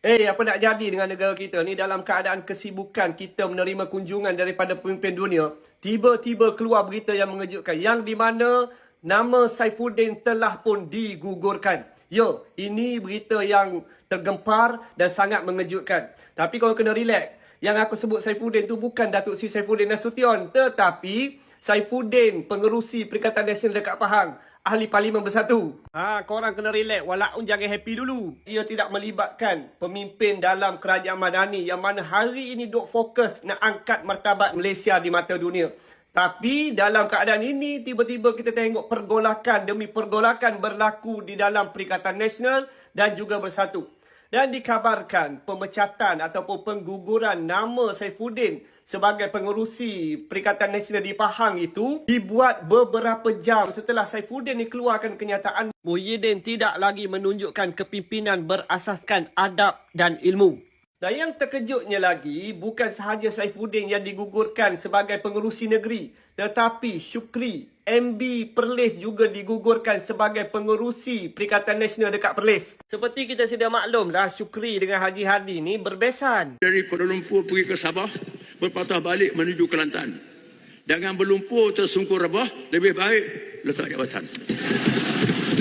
Eh, apa nak jadi dengan negara kita ni dalam keadaan kesibukan kita menerima kunjungan daripada pemimpin dunia, tiba-tiba keluar berita yang mengejutkan yang di mana nama Saifuddin telah pun digugurkan. Yo, ini berita yang tergempar dan sangat mengejutkan. Tapi kau kena relax. Yang aku sebut Saifuddin tu bukan Datuk Seri Saifuddin Nasution, tetapi Saifuddin, pengerusi Perikatan Nasional dekat Pahang ahli parlimen bersatu. Ha, korang kena relax. Walaupun jangan happy dulu. Ia tidak melibatkan pemimpin dalam kerajaan madani yang mana hari ini duk fokus nak angkat martabat Malaysia di mata dunia. Tapi dalam keadaan ini, tiba-tiba kita tengok pergolakan demi pergolakan berlaku di dalam Perikatan Nasional dan juga bersatu. Dan dikabarkan pemecatan ataupun pengguguran nama Saifuddin sebagai pengerusi Perikatan Nasional di Pahang itu dibuat beberapa jam setelah Saifuddin dikeluarkan kenyataan Muhyiddin tidak lagi menunjukkan kepimpinan berasaskan adab dan ilmu. Dan yang terkejutnya lagi, bukan sahaja Saifuddin yang digugurkan sebagai pengerusi negeri, tetapi Syukri, MB Perlis juga digugurkan sebagai pengerusi Perikatan Nasional dekat Perlis. Seperti kita sudah maklum dah, Syukri dengan Haji Hadi ni berbesan. dari Kuala Lumpur pergi ke Sabah, berpatah balik menuju Kelantan. Jangan berlumpur tersungkur rebah, lebih baik letak jabatan.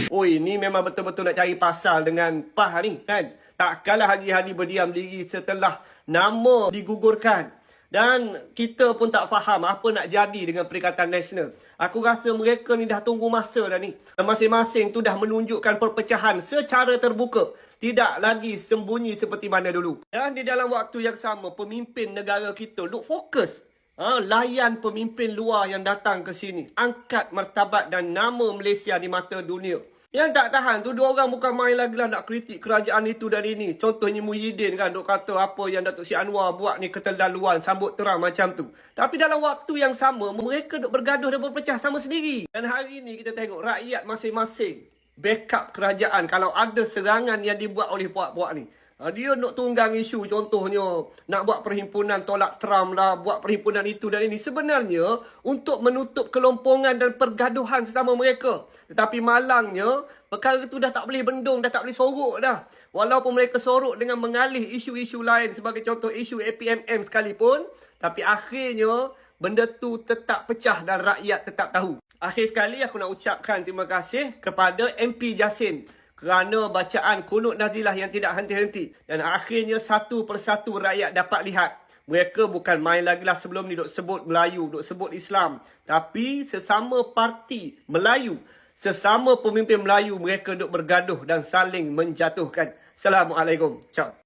Oh ini memang betul-betul nak cari pasal dengan PAH ni kan. Takkanlah Haji Hadi berdiam diri setelah nama digugurkan. Dan kita pun tak faham apa nak jadi dengan Perikatan Nasional. Aku rasa mereka ni dah tunggu masa dah ni. Dan Masing-masing tu dah menunjukkan perpecahan secara terbuka. Tidak lagi sembunyi seperti mana dulu. Dan di dalam waktu yang sama, pemimpin negara kita look fokus Ha, layan pemimpin luar yang datang ke sini. Angkat martabat dan nama Malaysia di mata dunia. Yang tak tahan tu, dua orang bukan main lagi lah nak kritik kerajaan itu dan ini. Contohnya Muhyiddin kan, duk kata apa yang Datuk Si Anwar buat ni keterlaluan, sambut terang macam tu. Tapi dalam waktu yang sama, mereka duk bergaduh dan berpecah sama sendiri. Dan hari ini kita tengok rakyat masing-masing backup kerajaan kalau ada serangan yang dibuat oleh puak-puak ni. Ha, dia nak tunggang isu contohnya nak buat perhimpunan tolak Trump lah, buat perhimpunan itu dan ini. Sebenarnya untuk menutup kelompongan dan pergaduhan sesama mereka. Tetapi malangnya perkara itu dah tak boleh bendung, dah tak boleh sorok dah. Walaupun mereka sorok dengan mengalih isu-isu lain sebagai contoh isu APMM sekalipun. Tapi akhirnya benda tu tetap pecah dan rakyat tetap tahu. Akhir sekali aku nak ucapkan terima kasih kepada MP Jasin kerana bacaan kunut nazilah yang tidak henti-henti. Dan akhirnya satu persatu rakyat dapat lihat. Mereka bukan main lagi lah sebelum ni duk sebut Melayu, duk sebut Islam. Tapi sesama parti Melayu, sesama pemimpin Melayu mereka duk bergaduh dan saling menjatuhkan. Assalamualaikum. Ciao.